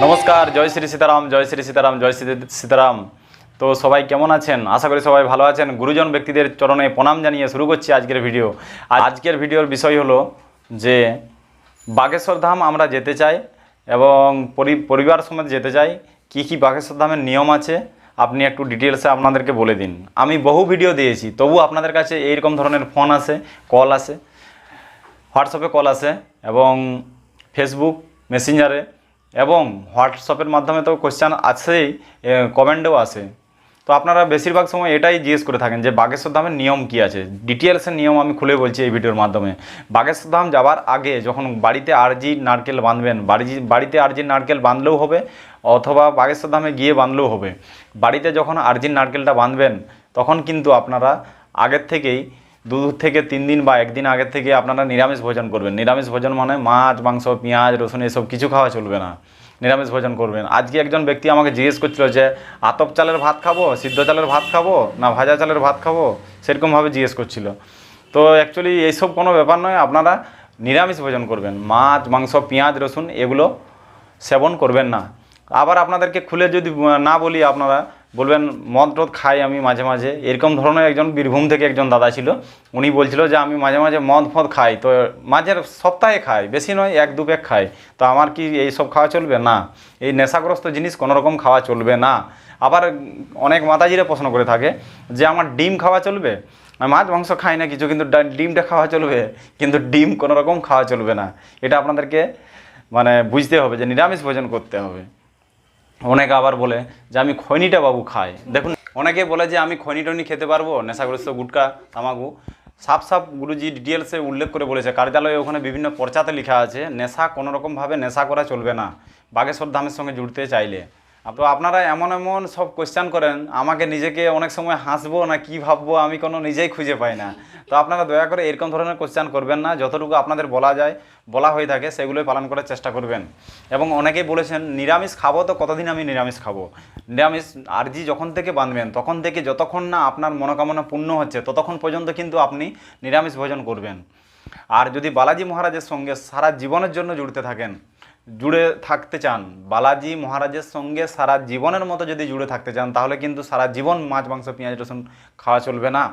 নমস্কার, জয় শ্রী সীতারাম, জয় শ্রী সীতারাম, জয় শ্রী সীতারাম। তো সবাই কেমন আছেন? আশা করি সবাই ভালো আছেন। গুরুজন ব্যক্তিদের চরণে প্রণাম জানিয়ে শুরু করছি আজকের ভিডিও। আজকের ভিডিওর বিষয় হলো যে, বাগেশ্বর ধাম আমরা যেতে চাই এবং পরি- পরিবার সমেত যেতে চাই। কি কি বাগেশ্বর ধামের নিয়ম আছে? আপনি একটু ডিটেলসে আপনাদেরকে বলে দিন। আমি বহু ভিডিও দিয়েছি, তবু আপনাদের কাছে এইরকম ধরনের ফোন আসে কল আসে হোয়াটসঅ্যাপে কল আসে এবং ফেসবুক, মেসেঞ্জারে এবং হোয়াটসঅ্যাপের মাধ্যমে তো কোশ্চেন আছেই কমেন্টেও আসে তো আপনারা বেশিরভাগ সময় এটাই জিজ্ঞেস করে থাকেন যে বাগেশ্বর ধামের নিয়ম কী আছে? ডিটেলসের নিয়ম আমি খুলে বলছি এই ভিডিওর মাধ্যমে। বাগেশ্বর ধাম যাওয়ার আগে যখন বাড়িতে আরজি নারকেল বাঁধবেন বাড়ি বাড়িতে আরজি নারকেল বাঁধলেও হবে, অথবা বাগেশ্বর ধামে গিয়ে বাঁধলেও হবে। বাড়িতে যখন আরজির নারকেলটা বাঁধবেন, তখন কিন্তু আপনারা আগের থেকেই দু থেকে তিন দিন বা একদিন আগের থেকে আপনারা নিরামিষ ভোজন করবেন। নিরামিষ ভোজন মানে মাছ, মাংস, পেঁয়াজ, রসুন এসব কিছু খাওয়া চলবে না। নিরামিষ ভোজন করবেন। আজকে একজন ব্যক্তি আমাকে জিজ্ঞেস করছিল যে, আতপ চালের ভাত খাব, সিদ্ধ চালের ভাত খাব, না ভাজা চালের ভাত খাব? সেরকমভাবে জিজ্ঞেস করছিল। তো অ্যাকচুয়ালি এইসব কোনো ব্যাপার নয়, আপনারা নিরামিষ ভোজন করবেন। মাছ, মাংস, পেঁয়াজ, রসুন এগুলো সেবন করবেন না। আবার আপনাদেরকে খুলে যদি না বলি আপনারা বলবেন, মদ টদ খাই আমি মাঝে মাঝে। এরকম ধরনের একজন বীরভূম থেকে একজন দাদা ছিল। উনি বলছিল যে, আমি মাঝে মাঝে মদ ফদ খাই। তো মাঝের সপ্তাহে খাই, বেশি নয়, এক দু প্যাক খাই। তো আমার কি এই সব খাওয়া চলবে? না। এই নেশাগ্রস্ত জিনিস কোনো রকম খাওয়া চলবে না। আবার অনেক মাতাজিরা প্রশ্ন করে থাকে যে, আমার ডিম খাওয়া চলবে? মাছ, মাংস খাই না কিছু, কিন্তু ডিমটা খাওয়া চলবে। কিন্তু ডিম কোনো রকম খাওয়া চলবে না। এটা আপনাদেরকে মানে বুঝতে হবে যে, নিরামিষ ভোজন করতে হবে। অনেকে আবার বলে যে আমি খৈনিটা বাবু খাই। দেখুন, অনেকে বলে যে আমি খৈনি টনি খেতে পারব, নেশাগ্রস্ত গুটকা, তামাকু। সাপ সাপ গুরুজি ডিটেলসে উল্লেখ করে বলেছে, কার্যালয়ে ওখানে বিভিন্ন পর্চাতে লেখা আছে, নেশা কোনোরকমভাবে নেশা করা চলবে না। বাগেশ্বর ধামের সঙ্গে জুড়তে চাইলে। তো আপনারা এমন এমন সব কোয়েশ্চান করেন, আমাকে নিজেকে অনেক সময় হাসবো না কি ভাববো আমি কোনো নিজেই খুঁজে পাই না। তো আপনারা দয়া করে এরকম ধরনের কোয়েশ্চান করবেন না, যতটুকু আপনাদের বলা যায়, বলা হয়ে থাকে, সেগুলোই পালন করার চেষ্টা করবেন। এবং অনেকেই বলেছেন, নিরামিষ খাব তো কতদিন আমি নিরামিষ খাব? নিরামিষ আরজি যখন থেকে বাঁধবেন তখন থেকে যতক্ষণ না আপনার মনোকামনা পূর্ণ হচ্ছে, ততক্ষণ পর্যন্ত কিন্তু আপনি নিরামিষ ভোজন করবেন। আর যদি বালাজি মহারাজের সঙ্গে সারা জীবনের জন্য জুড়তে থাকেন জুড়ে থাকতে চান, বালাজি মহারাজের সঙ্গে সারা জীবনের মতো যদি জুড়ে থাকতে চান, তাহলে কিন্তু সারা জীবন মাছ, মাংস, পেঁয়াজ, রসুন খাওয়া চলবে না।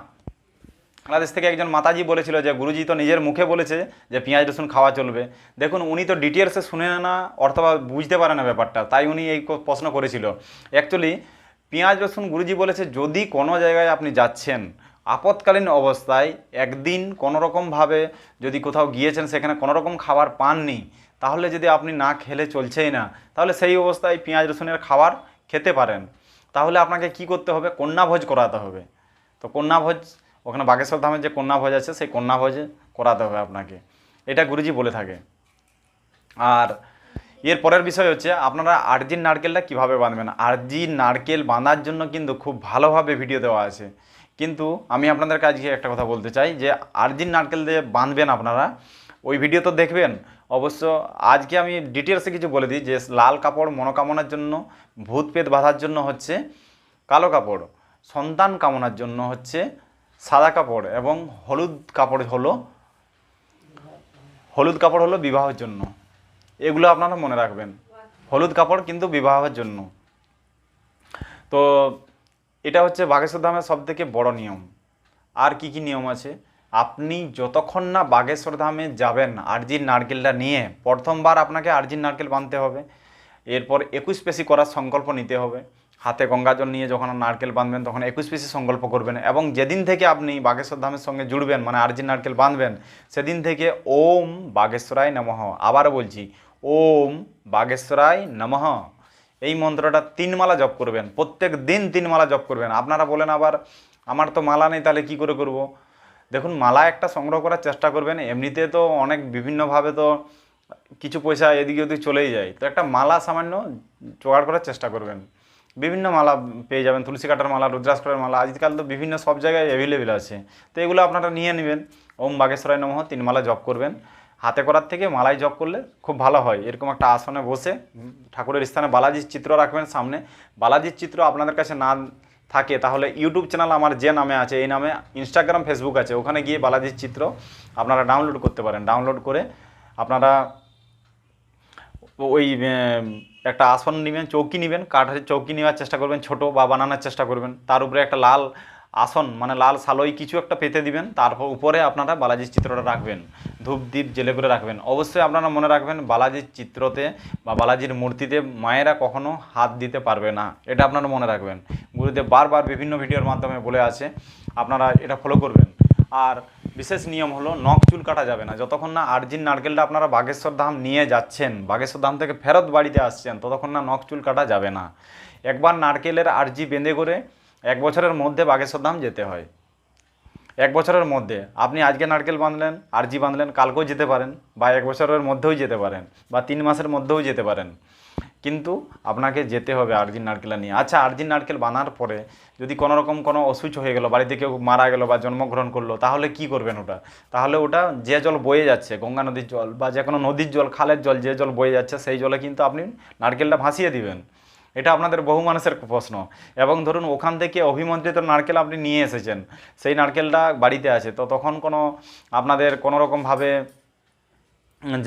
বাংলাদেশ থেকে একজন মাতাজি বলেছিল যে, গুরুজি তো নিজের মুখে বলেছে যে, পেঁয়াজ, রসুন খাওয়া চলবে। দেখুন, উনি তো ডিটেলসে শুনে না, অথবা বুঝতে পারে না ব্যাপারটা, তাই উনি এই প্রশ্ন করেছিল। অ্যাকচুয়ালি পেঁয়াজ, রসুন গুরুজি বলেছে, যদি কোনো জায়গায় আপনি যাচ্ছেন আপৎকালীন অবস্থায় একদিন কোনো রকমভাবে যদি কোথাও গিয়েছেন সেখানে কোনোরকম খাবার পাননি, তাহলে যদি আপনি না খেলে চলছেই না, তাহলে সেই অবস্থায় পেঁয়াজ রসুনের খাবার খেতে পারেন। তাহলে আপনাকে কি করতে হবে? কন্যাভোজ করাতে হবে। তো কন্যাভোজ ওখানে বাগেশ্বর ধামের যে কন্যাভোজ আছে, সেই কন্যাভোজ করাতে হবে আপনাকে। এটা গুরুজি বলে থাকে। আর এর পরের বিষয় হচ্ছে, আপনারা আরজির নারকেলটা কীভাবে বাঁধবেন আরজির নারকেল বাঁধার জন্য কিন্তু খুব ভালোভাবে ভিডিও দেওয়া আছে। কিন্তু আমি আপনাদের কাছে একটা কথা বলতে চাই যে আরজির নারকেল দিয়ে বাঁধবেন আপনারা, ওই ভিডিও তো দেখবেন। অবশ্য আজকে আমি ডিটেলসে কিছু বলে দিই যে লাল কাপড় মনোকামনার জন্য, ভূত পেত বাঁধার জন্য হচ্ছে কালো কাপড়, সন্তান কামনার জন্য হচ্ছে সাদা কাপড় এবং হলুদ কাপড় হলো, হলুদ কাপড় হলো বিবাহের জন্য। এগুলো আপনারা মনে রাখবেন। হলুদ কাপড় কিন্তু বিবাহের জন্য। তো এটা হচ্ছে বাগেশ্বর ধামের সব থেকে বড় নিয়ম। আর কি কি নিয়ম আছে? আপনি যতক্ষণ না বাগেশ্বর ধামে যাবেন আরজির নারকেলটা নিয়ে, প্রথমবার আপনাকে আরজির নারকেল বাঁধতে হবে। এরপর একুশ পেশি করার সংকল্প নিতে হবে। হাতে গঙ্গাজল নিয়ে যখন নারকেল বাঁধবেন তখন একুশ পেশি সংকল্প করবেন এবং যেদিন থেকে আপনি বাগেশ্বর ধামের সঙ্গে জুড়বেন মানে আরজির নারকেল বাঁধবেন সেদিন থেকে ওম বাগেশ্বরায় নমঃ। আবার বলছি, ওম বাগেশ্বরায় নমঃ। এই মন্ত্রটা তিন মালা জপ করবেন, প্রত্যেক দিন তিন মালা জপ করবেন। আপনারা বলেন আবার, আমার তো মালা নেই, তাহলে কি করে করব? দেখুন, মালা একটা সংগ্রহ করার চেষ্টা করবেন, এমনিতে তো অনেক বিভিন্নভাবে তো কিছু পয়সা এদিকে ওদিকে চলেই যায়। তো একটা মালা সামান্য জোগাড় করার চেষ্টা করবেন। বিভিন্ন মালা পেয়ে যাবেন, তুলসী কাটার মালা, রুদ্রাক্ষরের মালা, আজকাল তো বিভিন্ন সব জায়গায় অ্যাভেলেবেল আছে। তো এগুলো আপনারা নিয়ে নেবেন। ওম বাগেশ্বরায় নমঃ, তিন মালা জপ করবেন। হাতে করার থেকে মালাই জপ করলে খুব ভালো হয়। এরকম একটা আসনে বসে ঠাকুরের স্থানে বালাজির চিত্র রাখবেন সামনে। বালাজির চিত্র আপনাদের কাছে না থাকে, তাহলে ইউটিউব চ্যানেল আমার যে নামে আছে, এই নামে ইনস্টাগ্রাম ফেসবুক আছে, ওখানে গিয়ে বালাজির চিত্র আপনারা ডাউনলোড করতে পারেন। ডাউনলোড করে আপনারা ওই একটা আসন নেবেন, চৌকি নেবেন, কাঠের চৌকি নেওয়ার চেষ্টা করবেন, ছোট বা বানানোর চেষ্টা করবেন। তার উপরে একটা লাল আসন মানে লাল সালই কিছু একটা পেতে দিবেন, তারপর উপরে আপনারা বালাজির চিত্রটা রাখবেন ধূপ দ্বীপ জেলে করে রাখবেন। অবশ্যই আপনারা মনে রাখবেন, বালাজির চিত্রতে বা বালাজির মূর্তিতে মায়েরা কখনো হাত দিতে পারবে না, এটা আপনারা মনে রাখবেন। গুরুদেব বারবার বিভিন্ন ভিডিওর মাধ্যমে বলে আছে, আপনারা এটা ফলো করবেন। আর বিশেষ নিয়ম হলো, নখ চুল কাটা যাবে না। যতক্ষণ না আর্জিন নারকেলটা আপনারা বাগেশ্বর ধাম নিয়ে যাচ্ছেন, বাগেশ্বর ধাম থেকে ফেরত বাড়িতে আসছেন, ততক্ষণ না নখ চুল কাটা যাবে না। একবার নারকেলের আর্জি বেঁধে করে এক বছরের মধ্যে বাগেশ্বর ধাম যেতে হয়। এক বছরের মধ্যে। আপনি আজকে নারকেল বাঁধলেন, আরজি বাঁধলেন, কালকেও যেতে পারেন বা এক বছরের মধ্যেও যেতে পারেন বা তিন মাসের মধ্যেও যেতে পারেন। কিন্তু আপনাকে যেতে হবে আর্জিন নারকেল নিয়ে। আচ্ছা আর্জিন নারকেল বানার পরে যদি কোনো রকম কোনো অসুচ হয়ে গেল, বাড়িতে কেউ মারা গেল বা জন্মগ্রহণ করল, তাহলে কি করবেন ওটা? তাহলে ওটা যে জল বয়ে যাচ্ছে, গঙ্গা নদীর জল বা যে কোনো নদীর জল, খালের জল যে জল বয়ে যাচ্ছে, সেই জলে কিন্তু আপনি নারকেলটা ভাসিয়ে দিবেন। এটা আপনাদের বহু মানুষের প্রশ্ন। এবং ধরুন, ওখান থেকে অভিমন্ত্রিত নারকেল আপনি নিয়ে এসেছেন, সেই নারকেলটা বাড়িতে আছে, তো তখন কোনো আপনাদের কোনো রকমভাবে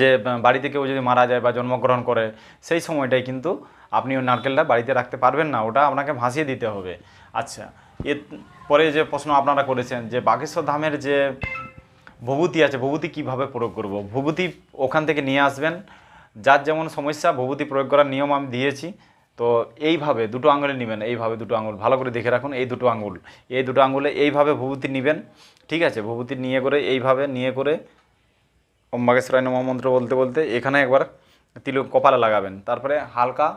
যে বাড়িতে কেউ যদি মারা যায় বা জন্মগ্রহণ করে, সেই সময়টাই কিন্তু আপনি ওই নারকেলটা বাড়িতে রাখতে পারবেন না, ওটা আপনাকে ভাসিয়ে দিতে হবে। আচ্ছা এর পরে যে প্রশ্ন আপনারা করেছেন যে বাগেশ্বর ধামের যে ভবুতি আছে ভবুতি কীভাবে প্রয়োগ করব? ভবুতি ওখান থেকে নিয়ে আসবেন, যার যেমন সমস্যা ভবুতি প্রয়োগ করার নিয়ম আমি দিয়েছি। তো এইভাবে দুটো আঙুলে নেবেন, এইভাবে দুটো আঙুল। ভালো করে দেখে রাখুন, এই দুটো আঙুল। এই দুটো আঙুলে এইভাবে ভবুতি নেবেন, ঠিক আছে? ভবুতি নিয়ে করে এইভাবে, নিয়ে করে ওম বাগেশ্বরায় নম মন্ত্র বলতে বলতে এখানে একবার তিলক কপালে লাগাবেন। তারপরে হালকা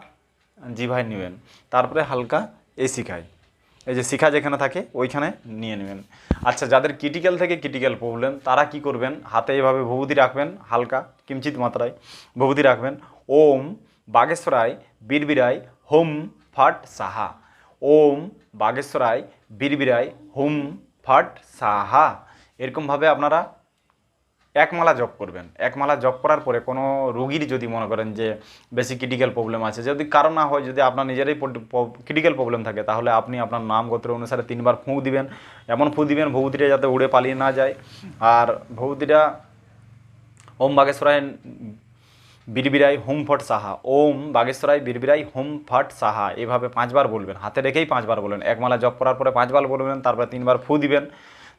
জিভায় নেবেন। তারপরে হালকা এই শিখায়। এই যে শিখা যেখানে থাকে, ওইখানে নিয়ে নেবেন। আচ্ছা যাদের ক্রিটিক্যাল থেকে ক্রিটিক্যাল প্রবলেম তারা কি করবেন? হাতে এইভাবে ভবুতি রাখবেন, হালকা, কিঞ্চিত মাত্রায় ভবুতি রাখবেন। ওম বাগেশ্বরায় বীরবিরায় হোম ফট সাহা। ওম বাগেশ্বরায় বীরবিরায় হোম ফট সাহা। এরকমভাবে আপনারা একমালা জপ করবেন। একমালা জপ করার পরে কোনো রুগীর যদি মনে করেন যে বেশি ক্রিটিক্যাল প্রবলেম আছে, যদি কারও না হয়, যদি আপনার নিজেরই ক্রিটিক্যাল প্রবলেম থাকে, তাহলে আপনি আপনার নাম গোত্র অনুসারে তিনবার ফুঁ দিবেন। এমন ফুঁ দিবেন, ভৌতিটা যাতে উড়ে পালিয়ে না যায়। আর ভৌতিটা ওম বাগেশ্বরায় বীরবিরাই হোম ফট সাহা ওম বাগেশ্বরাই বীরবিরাই হোম ফট সাহা এভাবে পাঁচবার বলবেন। হাতে রেখেই পাঁচবার বলবেন একমালা জপ করার পরে পাঁচবার বলবেন তারপরে তিনবার ফু দিবেন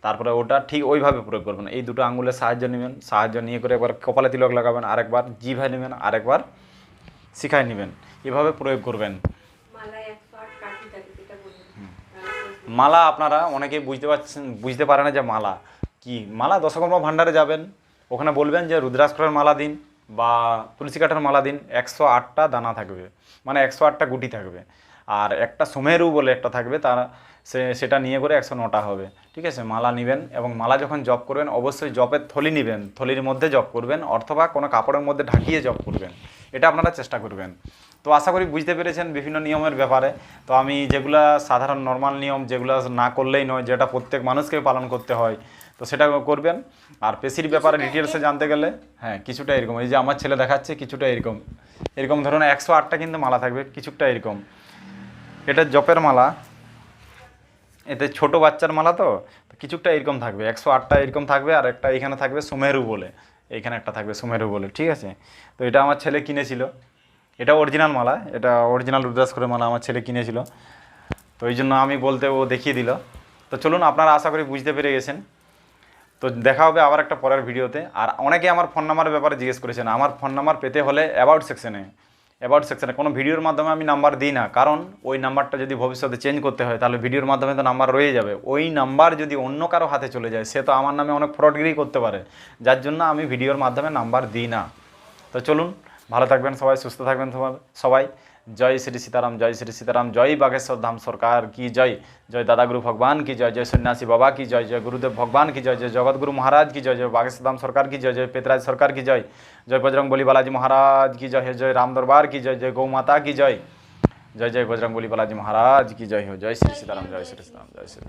তারপরে ওটা ঠিক ওইভাবে প্রয়োগ করবেন। এই দুটো আঙুলের সাহায্য নেবেন সাহায্য নিয়ে করে একবার কপালে তিলক লাগাবেন আরেকবার জিভায় নেবেন আরেকবার শিখায় নেবেন। এভাবে প্রয়োগ করবেন। মালা আপনারা অনেকেই বুঝতে পারছেন বুঝতে পারে না যে মালা কি। মালা দশকর্মা ভাণ্ডারে যাবেন ওখানে বলবেন যে রুদ্রাক্ষরের মালা দিন। বা তুলসী কাঠের মালা দিন, একশো আটটা দানা থাকবে। মানে একশো আটটা গুটি থাকবে। আর একটা সুমেরু বলে একটা থাকবে, তার সে, সেটা নিয়ে করে একশো নটা হবে। ঠিক আছে? মালা নেবেন এবং মালা যখন জপ করবেন, অবশ্যই জপের থলি নেবেন। থলির মধ্যে জপ করবেন, অথবা কোনো কাপড়ের মধ্যে ঢাকিয়ে জপ করবেন। এটা আপনারা চেষ্টা করবেন। তো আশা করি বুঝতে পেরেছেন বিভিন্ন নিয়মের ব্যাপারে। তো আমি যেগুলা সাধারণ, নর্মাল নিয়ম যেগুলো না করলেই নয়, যেটা প্রত্যেক মানুষকে পালন করতে হয়, তো সেটা করবেন। আর পেশির ব্যাপারে ডিটেলসে জানতে গেলে হ্যাঁ কিছুটা এরকম। এই যে আমার ছেলে দেখাচ্ছে কিছুটা এরকম। এরকম ধরুন একশো আটটা কিন্তু মালা থাকবে কিছুটা এরকম। এটা জপের মালা এতে ছোট বাচ্চার মালা তো তো কিছুটা এরকম থাকবে। একশো আটটা এরকম থাকবে আর একটা এখানে থাকবে সুমেরু বলে। এইখানে একটা থাকবে সুমেরু বলে ঠিক আছে? তো এটা আমার ছেলে কিনেছিল। এটা অরিজিনাল মালা এটা অরিজিনাল রুদ্রাস করে মালা আমার ছেলে কিনেছিল। তো এই জন্য আমি বলতে ও দেখিয়ে দিল। তো চলুন আপনারা আশা করি বুঝতে পেরে গেছেন। তো দেখা হবে আবার একটা পরের ভিডিওতে। আর অনেকে আমার ফোন নাম্বারের ব্যাপারে জিজ্ঞেস করেছেন, আমার ফোন নাম্বার পেতে হলে অ্যাবাউট সেকশনে অ্যাবাউট সেকশনে কোনো ভিডিওর মাধ্যমে আমি নাম্বার দিই না। কারণ ওই নাম্বারটা যদি ভবিষ্যতে চেঞ্জ করতে হয়, তাহলে ভিডিওর মাধ্যমে তো নাম্বার রয়ে যাবে। ওই নাম্বার যদি অন্য কারও হাতে চলে যায়, সে তো আমার নামে অনেক ফ্রডগিরি করতে পারে। যার জন্য আমি ভিডিওর মাধ্যমে নাম্বার দিই না। তো চলুন, ভালো থাকবেন সবাই, সুস্থ থাকবেন সবাই- जय श्री सीताराम, जय श्री सीताराम, जय बागेश्वर धाम सरकार की जय। जय दादा गुरु भगवान की जय जय सन्यासी बाबा की जय जय गुरुदेव भगवान की जय जय जगत गुरु महाराज की जय जय बागेश्वर धाम सरकार की जय जय पेतराज सरकार की जय जय बजरंग बोली बालाजी महाराज की जय जय राम दरबार की जय जय गौ माता की जय। जय जय बजरंग बोली बालाजी महाराज की जय हो। जय श्री सीताराम, जय श्री सीताराम, जय श्री